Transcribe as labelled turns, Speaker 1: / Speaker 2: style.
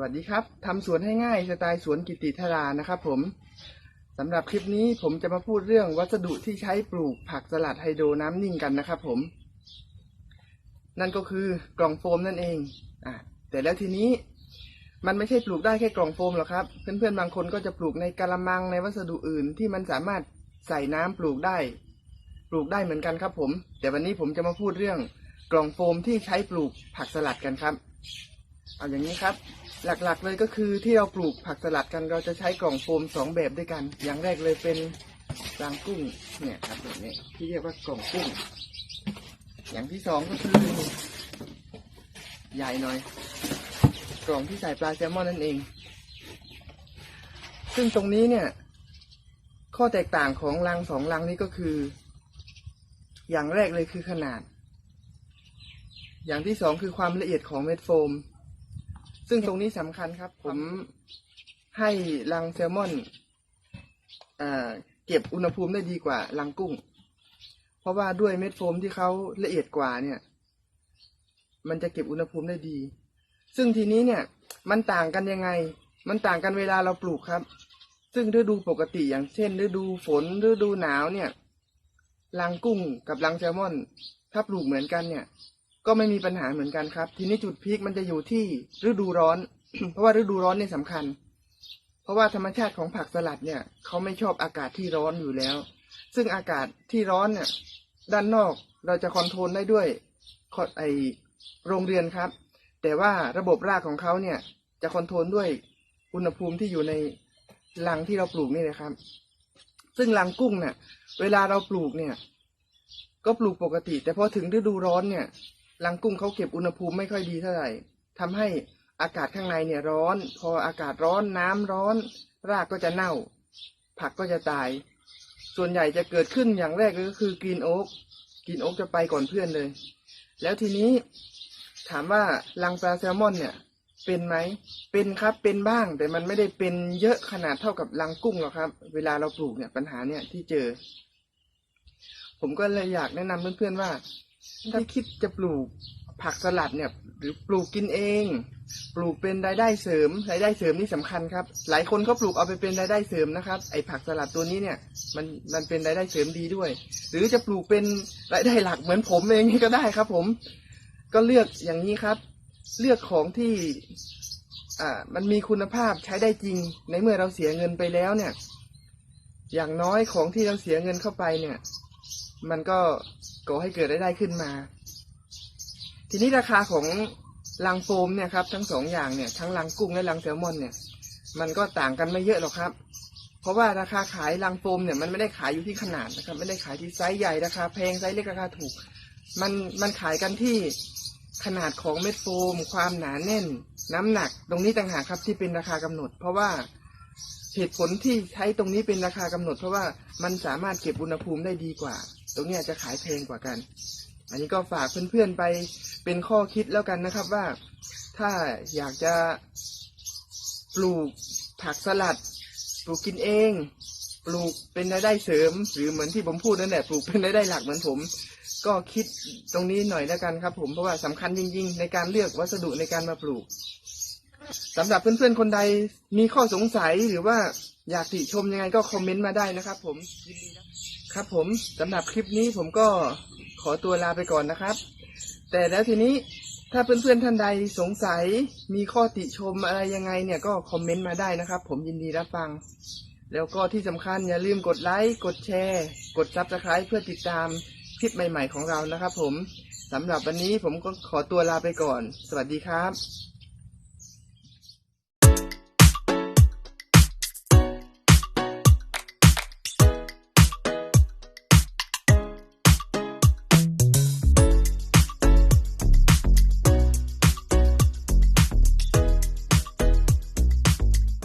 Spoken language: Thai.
Speaker 1: วัสดีครับทำสวนให้ง่ายสไตล์สวนกิติธารานะครับผมสำหรับคลิปนี้ผมจะมาพูดเรื่องวัสดุที่ใช้ปลูกผักสลัดไฮโดรน้ำนิ่งกันนะครับผม นั่นก็คือกล่องโฟมนั่นเองอะแต่แล้วทีนี้มันไม่ใช่ปลูกได้แค่กล่องโฟมหรอกครับ เพื่อนๆบางคนก็จะปลูกในกะละมังในวัสดุอื่นที่มันสามารถใส่น้ำปลูกได้ ปลูกได้เหมือนกันครับผม แต่วันนี้ผมจะมาพูดเรื่องกล่องโฟมที่ใช้ปลูกผักสลัดกันครับ เอาอย่างนี้ครับ หลักๆเลยก็คือที่เราปลูกผักสลัดกันเราจะใช้กล่องโฟมสองแบบด้วยกัน อย่างแรกเลยเป็นรางกุ้งเนี่ยครับแบบนี้ที่เรียกว่ากล่องกุ้ง อย่างที่สองก็คือใหญ่หน่อย กล่องที่ใส่ปลาแซลมอนนั่นเอง ซึ่งตรงนี้เนี่ย ข้อแตกต่างของรังสองรังนี้ก็คือ อย่างแรกเลยคือขนาด อย่างที่สองคือความละเอียดของเม็ดโฟม ซึ่งตรงนี้สำคัญครับ ผมให้รังแซลมอนเอ่อเก็บอุณหภูมิได้ดีกว่ารังกุ้ง เพราะว่าด้วยเม็ดโฟมที่เขาละเอียดกว่าเนี่ย มันจะเก็บอุณหภูมิได้ดี ซึ่งทีนี้เนี่ย มันต่างกันยังไง มันต่างกันเวลาเราปลูกครับ ซึ่งฤดูปกติอย่างเช่นฤดูฝนฤดูหนาวเนี่ยรังกุ้งกับรังแซลมอน ถ้าปลูกเหมือนกันเนี่ย ก็ไม่มีปัญหาเหมือนกันครับ ทีนี้จุดพีคมันจะอยู่ที่ฤดูร้อน เพราะว่าฤดูร้อนเนี่ยสำคัญ เพราะว่าธรรมชาติของผักสลัดเนี่ยเขาไม่ชอบอากาศที่ร้อนอยู่แล้ว ซึ่งอากาศที่ร้อนเนี่ยด้านนอกเราจะคอนโทรลได้ด้วยไอโรงเรือนครับ แต่ว่าระบบรากของเขาเนี่ยจะคอนโทรลด้วยอุณหภูมิที่อยู่ในรังที่เราปลูกนี่นะครับ ซึ่งรังกุ้งเนี่ยเวลาเราปลูกเนี่ย ก็ปลูกปกติ แต่พอถึงฤดูร้อนเนี่ย รังกุ้งเขาเก็บอุณหภูมิไม่ค่อยดีเท่าไหร่ทำให้อากาศข้างในเนี่ยร้อน พออากาศร้อนน้ำร้อน รากก็จะเน่า ผักก็จะตาย ส่วนใหญ่จะเกิดขึ้นอย่างแรกเลยก็คือกรีนโอ๊กกรีนโอ๊กจะไปก่อนเพื่อนเลย แล้วทีนี้ถามว่ารังปลาแซลมอนเนี่ยเป็นไหม เป็นครับ เป็นบ้าง แต่มันไม่ได้เป็นเยอะขนาดเท่ากับรังกุ้งหรอกครับ เวลาเราปลูกเนี่ยปัญหาเนี่ยที่เจอ ผมก็เลยอยากแนะนำเพื่อนๆว่า ถ้าคิดจะปลูกผักสลัดเนี่ย หรือปลูกกินเอง ปลูกเป็นรายได้เสริมรายได้เสริมนี่สำคัญครับ หลายคนก็ปลูกเอาไปเป็นรายได้เสริมนะครับ ไอผักสลัดตัวนี้เนี่ย มันมันเป็นรายได้เสริมดีด้วย หรือจะปลูกเป็นรายได้หลักเหมือนผมเองก็ได้ครับ ผม ก็เลือกอย่างนี้ครับ เลือกของที่อ่ามันมีคุณภาพใช้ได้จริง ในเมื่อเราเสียเงินไปแล้วเนี่ย อย่างน้อยของที่เราเสียเงินเข้าไปเนี่ย มันก็ก่อให้เกิดรายได้ขึ้นมา ทีนี้ราคาของลังโฟมเนี่ยครับทั้งสองอย่างเนี่ยทั้งลังกุ้งและลังแซลมอนเนี่ย มันก็ต่างกันไม่เยอะหรอกครับ เพราะว่าราคาขายลังโฟมเนี่ยมันไม่ได้ขายอยู่ที่ขนาดนะครับ ไม่ได้ขายที่ไซส์ใหญ่ราคาแพงไซส์เล็กราคาถูก มันมันขายกันที่ขนาดของเม็ดโฟม ความหนาแน่น น้ำหนัก ตรงนี้ต่างหากครับที่เป็นราคากำหนด เพราะว่า เหตุผลที่ใช้ตรงนี้เป็นราคากำหนด เพราะว่ามันสามารถเก็บอุณหภูมิได้ดีกว่า ตรงนี้จะขายแพงกว่ากัน อันนี้ก็ฝากเพื่อนๆไปเป็นข้อคิดแล้วกันนะครับว่า ถ้าอยากจะปลูกผักสลัด ปลูกกินเอง ปลูกเป็นรายได้เสริม หรือเหมือนที่ผมพูดนั่นแหละปลูกเป็นรายได้หลักเหมือนผม ก็คิดตรงนี้หน่อยแล้วกันครับ ผมเพราะว่าสำคัญจริง ๆ ในการเลือกวัสดุในการมาปลูก สำหรับเพื่อนๆคนใดมีข้อสงสัยหรือว่าอยากติชมยังไงก็คอมเมนต์มาได้นะครับ ผมยินดีนะครับผมสำหรับคลิปนี้ผมก็ขอตัวลาไปก่อนนะครับ แต่แล้วทีนี้ถ้าเพื่อนๆท่านใดสงสัยมีข้อติชมอะไรยังไงเนี่ยก็คอมเมนต์มาได้นะครับ ผมยินดีรับฟัง แล้วก็ที่สำคัญอย่าลืมกดไลค์กดแชร์ กดซับสไคร b e เพื่อติดตามคลิปใหม่ ๆของเรานะครับ ผมสำหรับวันนี้ผมก็ขอตัวลาไปก่อน สวัสดีครับ